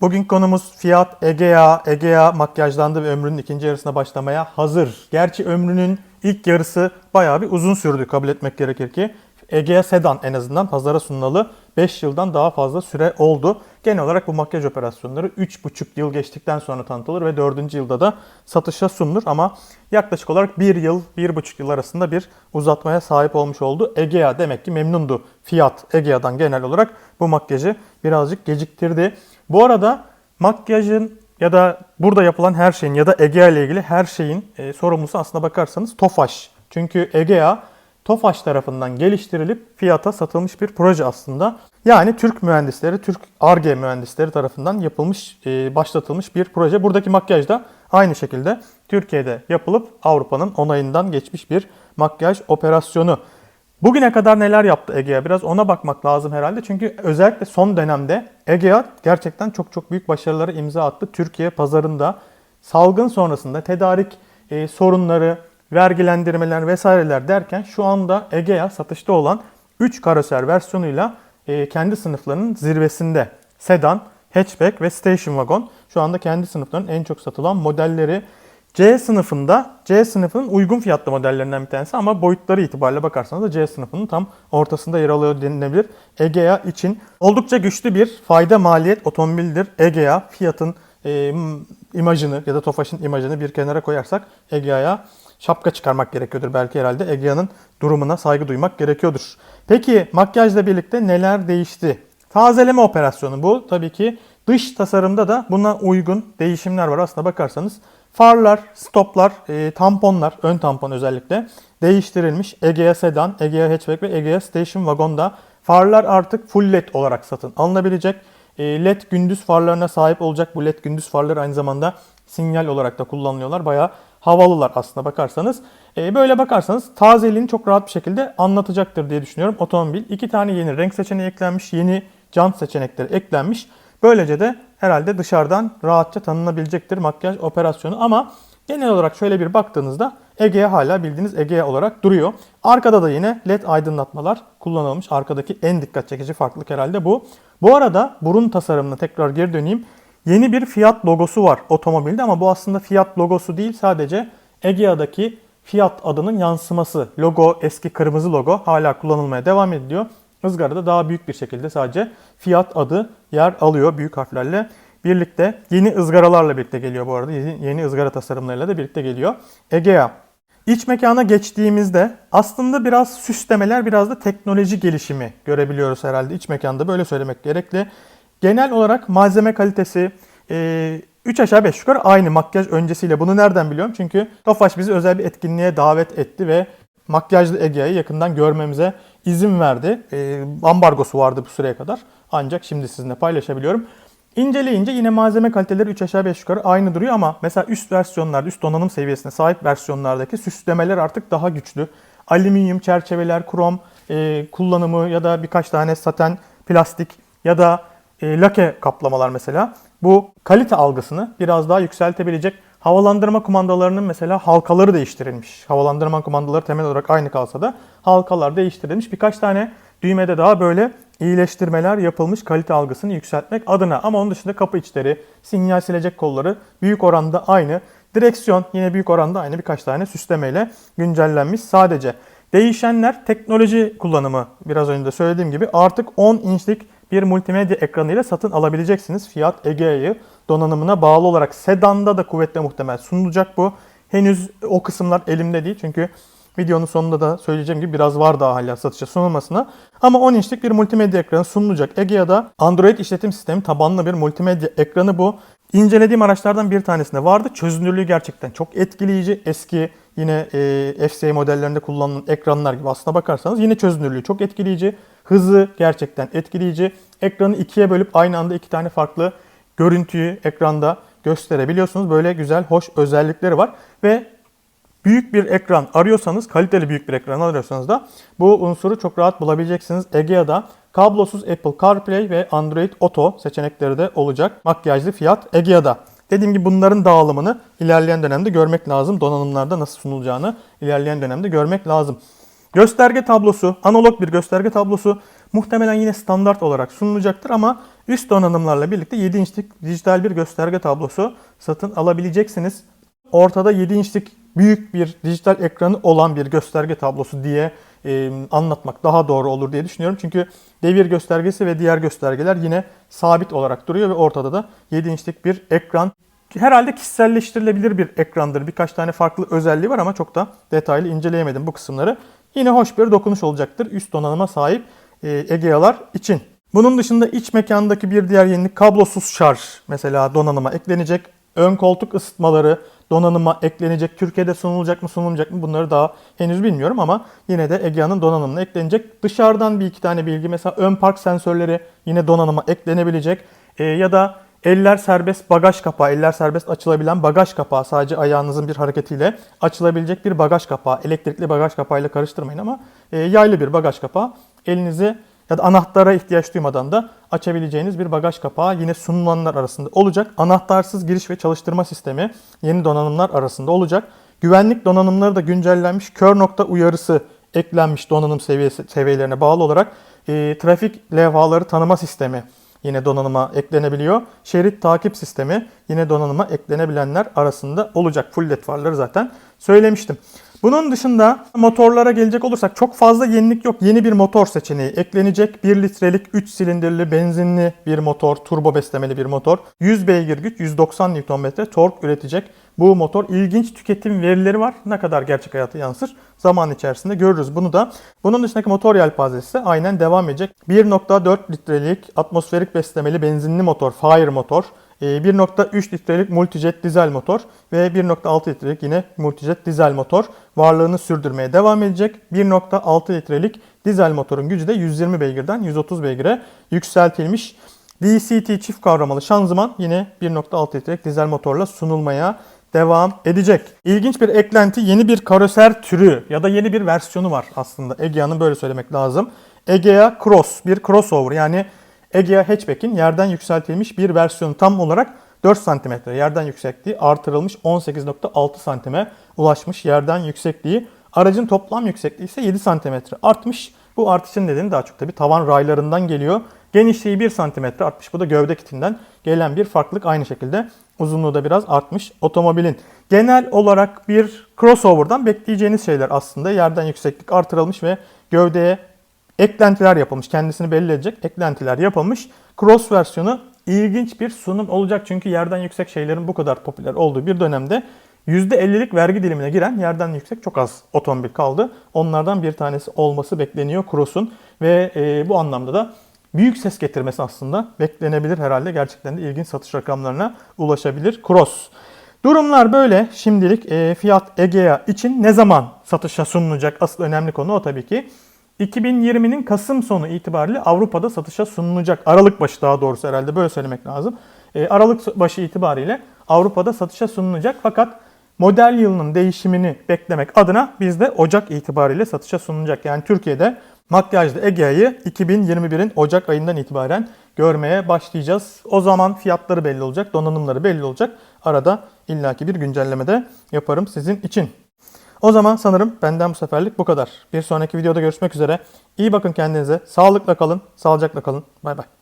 Bugün konumuz Fiat Egea. Egea makyajlandı ve ömrünün ikinci yarısına başlamaya hazır. Gerçi ömrünün ilk yarısı bayağı bir uzun sürdü kabul etmek gerekir ki. Egea Sedan en azından pazara sunulalı 5 yıldan daha fazla süre oldu. Genel olarak bu makyaj operasyonları 3,5 yıl geçtikten sonra tanıtılır ve 4. yılda da satışa sunulur. Ama yaklaşık olarak 1 yıl, 1,5 yıl arasında bir uzatmaya sahip olmuş oldu. Egea demek ki memnundu. Fiat Egea'dan genel olarak bu makyajı birazcık geciktirdi. Bu arada makyajın ya da burada yapılan her şeyin ya da Egea ile ilgili her şeyin e, sorumlusu aslına bakarsanız Tofaş. Çünkü Egea Tofaş tarafından geliştirilip fiyata satılmış bir proje aslında. Yani Türk mühendisleri, Türk ARGE mühendisleri tarafından yapılmış, e, başlatılmış bir proje. Buradaki makyaj da aynı şekilde Türkiye'de yapılıp Avrupa'nın onayından geçmiş bir makyaj operasyonu. Bugüne kadar neler yaptı Egea? Biraz ona bakmak lazım herhalde. Çünkü özellikle son dönemde Egea gerçekten çok çok büyük başarılara imza attı. Türkiye pazarında salgın sonrasında tedarik e, sorunları, vergilendirmeler vesaireler derken şu anda Egea satışta olan 3 karoser versiyonuyla e, kendi sınıflarının zirvesinde. Sedan, hatchback ve station wagon şu anda kendi sınıflarının en çok satılan modelleri. C sınıfında, C sınıfının uygun fiyatlı modellerinden bir tanesi ama boyutları itibariyle bakarsanız da C sınıfının tam ortasında yer alıyor denilebilir. Egea için oldukça güçlü bir fayda maliyet otomobildir. Egea fiyatın e, imajını ya da Tofaş'ın imajını bir kenara koyarsak Egea'ya şapka çıkarmak gerekiyordur belki herhalde. Egea'nın durumuna saygı duymak gerekiyordur. Peki makyajla birlikte neler değişti? Tazeleme operasyonu bu. Tabii ki dış tasarımda da buna uygun değişimler var aslına bakarsanız. Farlar, stoplar, e, tamponlar, ön tampon özellikle değiştirilmiş. Egea Sedan, Egea Hatchback ve Egea Station Wagon'da farlar artık full led olarak satın alınabilecek. E, led gündüz farlarına sahip olacak. Bu led gündüz farları aynı zamanda sinyal olarak da kullanılıyorlar. Bayağı havalılar aslına bakarsanız. E, böyle bakarsanız tazeliğini çok rahat bir şekilde anlatacaktır diye düşünüyorum otomobil. İki tane yeni renk seçeneği eklenmiş, yeni jant seçenekleri eklenmiş. Böylece de herhalde dışarıdan rahatça tanınabilecektir makyaj operasyonu ama genel olarak şöyle bir baktığınızda Egea hala bildiğiniz Egea olarak duruyor. Arkada da yine led aydınlatmalar kullanılmış. Arkadaki en dikkat çekici farklılık herhalde bu. Bu arada burun tasarımına tekrar geri döneyim. Yeni bir Fiat logosu var otomobilde ama bu aslında Fiat logosu değil sadece Egea'daki Fiat adının yansıması. Logo eski kırmızı logo hala kullanılmaya devam ediliyor. Izgarada daha büyük bir şekilde sadece Fiat adı yer alıyor büyük harflerle birlikte. Yeni ızgaralarla birlikte geliyor bu arada. Yeni ızgara tasarımlarıyla da birlikte geliyor. Egea. İç mekana geçtiğimizde aslında biraz süslemeler, biraz da teknoloji gelişimi görebiliyoruz herhalde. İç mekanda böyle söylemek gerekli. Genel olarak malzeme kalitesi, e, 3 aşağı 5 yukarı aynı makyaj öncesiyle. Bunu nereden biliyorum? Çünkü Tofaş bizi özel bir etkinliğe davet etti ve makyajlı Egea'yı yakından görmemize izin verdi. E, ambargosu vardı bu süreye kadar. Ancak şimdi sizinle paylaşabiliyorum. İnceleyince yine malzeme kaliteleri 3 aşağı 5 yukarı aynı duruyor ama mesela üst versiyonlarda, üst donanım seviyesine sahip versiyonlardaki süslemeler artık daha güçlü. Alüminyum çerçeveler, krom e, kullanımı ya da birkaç tane saten, plastik ya da e, lake kaplamalar mesela bu kalite algısını biraz daha yükseltebilecek. Havalandırma kumandalarının mesela halkaları değiştirilmiş. Havalandırma kumandaları temel olarak aynı kalsa da halkalar değiştirilmiş. Birkaç tane düğmede daha böyle iyileştirmeler yapılmış kalite algısını yükseltmek adına. Ama onun dışında kapı içleri, sinyal silecek kolları büyük oranda aynı. Direksiyon yine büyük oranda aynı birkaç tane süslemeyle güncellenmiş sadece. Değişenler teknoloji kullanımı biraz önce de söylediğim gibi artık 10 inçlik bir multimedya ekranıyla satın alabileceksiniz. Fiat Egea'yı donanımına bağlı olarak sedanda da kuvvetle muhtemel sunulacak bu. Henüz o kısımlar elimde değil çünkü videonun sonunda da söyleyeceğim gibi biraz var daha hala satışa sunulmasına. Ama 10 inçlik bir multimedya ekranı sunulacak. Egea'da Android işletim sistemi tabanlı bir multimedya ekranı bu. İncelediğim araçlardan bir tanesinde vardı. Çözünürlüğü gerçekten çok etkileyici. Eski yine e, FCA modellerinde kullanılan ekranlar gibi aslına bakarsanız yine çözünürlüğü çok etkileyici. Hızı gerçekten etkileyici. Ekranı ikiye bölüp aynı anda iki tane farklı görüntüyü ekranda gösterebiliyorsunuz. Böyle güzel, hoş özellikleri var. Ve büyük bir ekran arıyorsanız, kaliteli büyük bir ekran arıyorsanız da bu unsuru çok rahat bulabileceksiniz. Egea'da kablosuz Apple CarPlay ve Android Auto seçenekleri de olacak. Makyajlı fiyat Egea'da. Dediğim gibi bunların dağılımını ilerleyen dönemde görmek lazım. Donanımlarda nasıl sunulacağını ilerleyen dönemde görmek lazım. Gösterge tablosu, analog bir gösterge tablosu. muhtemelen yine standart olarak sunulacaktır ama üst donanımlarla birlikte 7 inçlik dijital bir gösterge tablosu satın alabileceksiniz. Ortada 7 inçlik büyük bir dijital ekranı olan bir gösterge tablosu diye e, anlatmak daha doğru olur diye düşünüyorum. Çünkü devir göstergesi ve diğer göstergeler yine sabit olarak duruyor ve ortada da 7 inçlik bir ekran. Herhalde kişiselleştirilebilir bir ekrandır. Birkaç tane farklı özelliği var ama çok da detaylı inceleyemedim bu kısımları. Yine hoş bir dokunuş olacaktır üst donanıma sahip e, Egea'lar için. Bunun dışında iç mekandaki bir diğer yenilik kablosuz şarj mesela donanıma eklenecek. Ön koltuk ısıtmaları donanıma eklenecek. Türkiye'de sunulacak mı sunulmayacak mı bunları daha henüz bilmiyorum ama yine de Egea'nın donanımına eklenecek. Dışarıdan bir iki tane bilgi mesela ön park sensörleri yine donanıma eklenebilecek. E, ya da eller serbest bagaj kapağı, eller serbest açılabilen bagaj kapağı sadece ayağınızın bir hareketiyle açılabilecek bir bagaj kapağı. Elektrikli bagaj kapağıyla karıştırmayın ama e, yaylı bir bagaj kapağı. Elinizi ya da anahtara ihtiyaç duymadan da açabileceğiniz bir bagaj kapağı yine sunulanlar arasında olacak. Anahtarsız giriş ve çalıştırma sistemi yeni donanımlar arasında olacak. Güvenlik donanımları da güncellenmiş. Kör nokta uyarısı eklenmiş donanım seviyesi, seviyelerine bağlı olarak. E, trafik levhaları tanıma sistemi yine donanıma eklenebiliyor. Şerit takip sistemi yine donanıma eklenebilenler arasında olacak. Full led farları zaten söylemiştim. Bunun dışında motorlara gelecek olursak çok fazla yenilik yok. Yeni bir motor seçeneği eklenecek. 1 litrelik 3 silindirli benzinli bir motor, turbo beslemeli bir motor. 100 beygir güç, 190 Nm tork üretecek. Bu motor ilginç tüketim verileri var. Ne kadar gerçek hayata yansır zaman içerisinde görürüz bunu da. Bunun dışındaki motor yelpazesi aynen devam edecek. 1.4 litrelik atmosferik beslemeli benzinli motor, Fire motor. 1.3 litrelik multijet dizel motor ve 1.6 litrelik yine multijet dizel motor varlığını sürdürmeye devam edecek. 1.6 litrelik dizel motorun gücü de 120 beygirden 130 beygire yükseltilmiş. DCT çift kavramalı şanzıman yine 1.6 litrelik dizel motorla sunulmaya devam edecek. İlginç bir eklenti yeni bir karoser türü ya da yeni bir versiyonu var aslında. Egea'nın böyle söylemek lazım. Egea Cross bir crossover yani Egea Hatchback'in yerden yükseltilmiş bir versiyonu tam olarak 4 cm yerden yüksekliği artırılmış 18.6 cm'e ulaşmış yerden yüksekliği. Aracın toplam yüksekliği ise 7 cm artmış. Bu artışın nedeni daha çok tabii tavan raylarından geliyor. Genişliği 1 cm artmış. Bu da gövde kitinden gelen bir farklılık. Aynı şekilde uzunluğu da biraz artmış otomobilin. Genel olarak bir crossover'dan bekleyeceğiniz şeyler aslında. Yerden yükseklik artırılmış ve gövdeye eklentiler yapılmış. Kendisini belli edecek eklentiler yapılmış. Cross versiyonu ilginç bir sunum olacak. Çünkü yerden yüksek şeylerin bu kadar popüler olduğu bir dönemde %50'lik vergi dilimine giren yerden yüksek çok az otomobil kaldı. Onlardan bir tanesi olması bekleniyor Cross'un ve e, bu anlamda da büyük ses getirmesi aslında beklenebilir herhalde. Gerçekten de ilginç satış rakamlarına ulaşabilir Cross. Durumlar böyle. Şimdilik e, Fiat Egea için ne zaman satışa sunulacak? Asıl önemli konu o tabii ki. 2020'nin Kasım sonu itibariyle Avrupa'da satışa sunulacak. Aralık başı daha doğrusu herhalde böyle söylemek lazım. E, Aralık başı itibariyle Avrupa'da satışa sunulacak. Fakat model yılının değişimini beklemek adına bizde Ocak itibariyle satışa sunulacak. Yani Türkiye'de makyajlı Egea'yı 2021'in Ocak ayından itibaren görmeye başlayacağız. O zaman fiyatları belli olacak, donanımları belli olacak. Arada illaki bir güncelleme de yaparım sizin için. O zaman sanırım benden bu seferlik bu kadar. Bir sonraki videoda görüşmek üzere. İyi bakın kendinize. Sağlıkla kalın, sağlıcakla kalın. Bay bay.